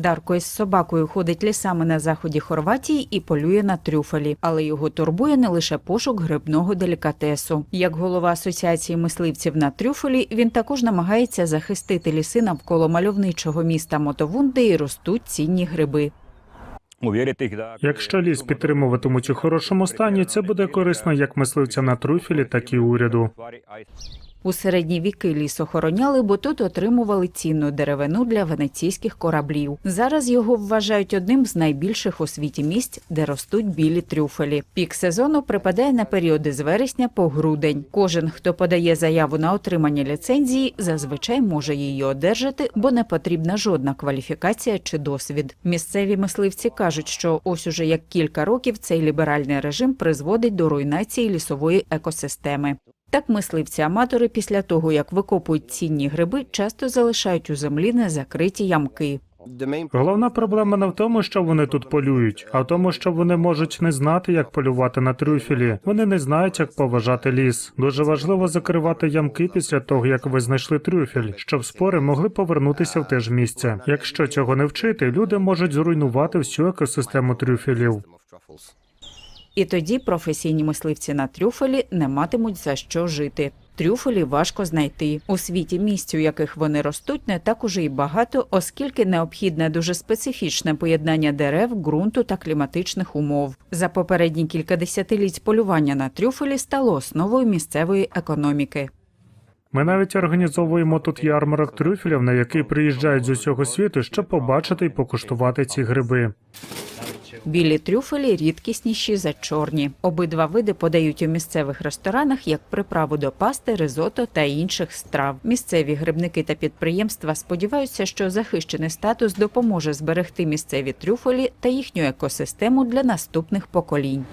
Дарко із собакою ходить лісами на заході Хорватії і полює на трюфелі, але його турбує не лише пошук грибного делікатесу. Як голова асоціації мисливців на трюфелі, він також намагається захистити ліси навколо мальовничого міста Мотовун, де ростуть цінні гриби. Якщо ліс підтримуватимуть у хорошому стані, це буде корисно як мисливцям на труфілі, так і уряду. У середні віки ліс охороняли, бо тут отримували цінну деревину для венеційських кораблів. Зараз його вважають одним з найбільших у світі місць, де ростуть білі трюфелі. Пік сезону припадає на періоди з вересня по грудень. Кожен, хто подає заяву на отримання ліцензії, зазвичай може її одержати, бо не потрібна жодна кваліфікація чи досвід. Місцеві мисливці кажуть, що ось уже як кілька років цей ліберальний режим призводить до руйнації лісової екосистеми. Так мисливці-аматори після того, як викопують цінні гриби, часто залишають у землі незакриті ямки. Головна проблема не в тому, що вони тут полюють, а в тому, що вони можуть не знати, як полювати на трюфелі. Вони не знають, як поважати ліс. Дуже важливо закривати ямки після того, як ви знайшли трюфель, щоб спори могли повернутися в те ж місце. Якщо цього не вчити, люди можуть зруйнувати всю екосистему трюфелів. І тоді професійні мисливці на трюфелі не матимуть за що жити. Трюфелі важко знайти у світі місць, у яких вони ростуть, не так уже й багато, оскільки необхідне дуже специфічне поєднання дерев, ґрунту та кліматичних умов. За попередні кілька десятиліть полювання на трюфелі стало основою місцевої економіки. Ми навіть організовуємо тут ярмарок трюфелів, на який приїжджають з усього світу, щоб побачити і покуштувати ці гриби. Білі трюфелі рідкісніші за чорні. Обидва види подають у місцевих ресторанах як приправу до пасти, ризото та інших страв. Місцеві грибники та підприємства сподіваються, що захищений статус допоможе зберегти місцеві трюфелі та їхню екосистему для наступних поколінь.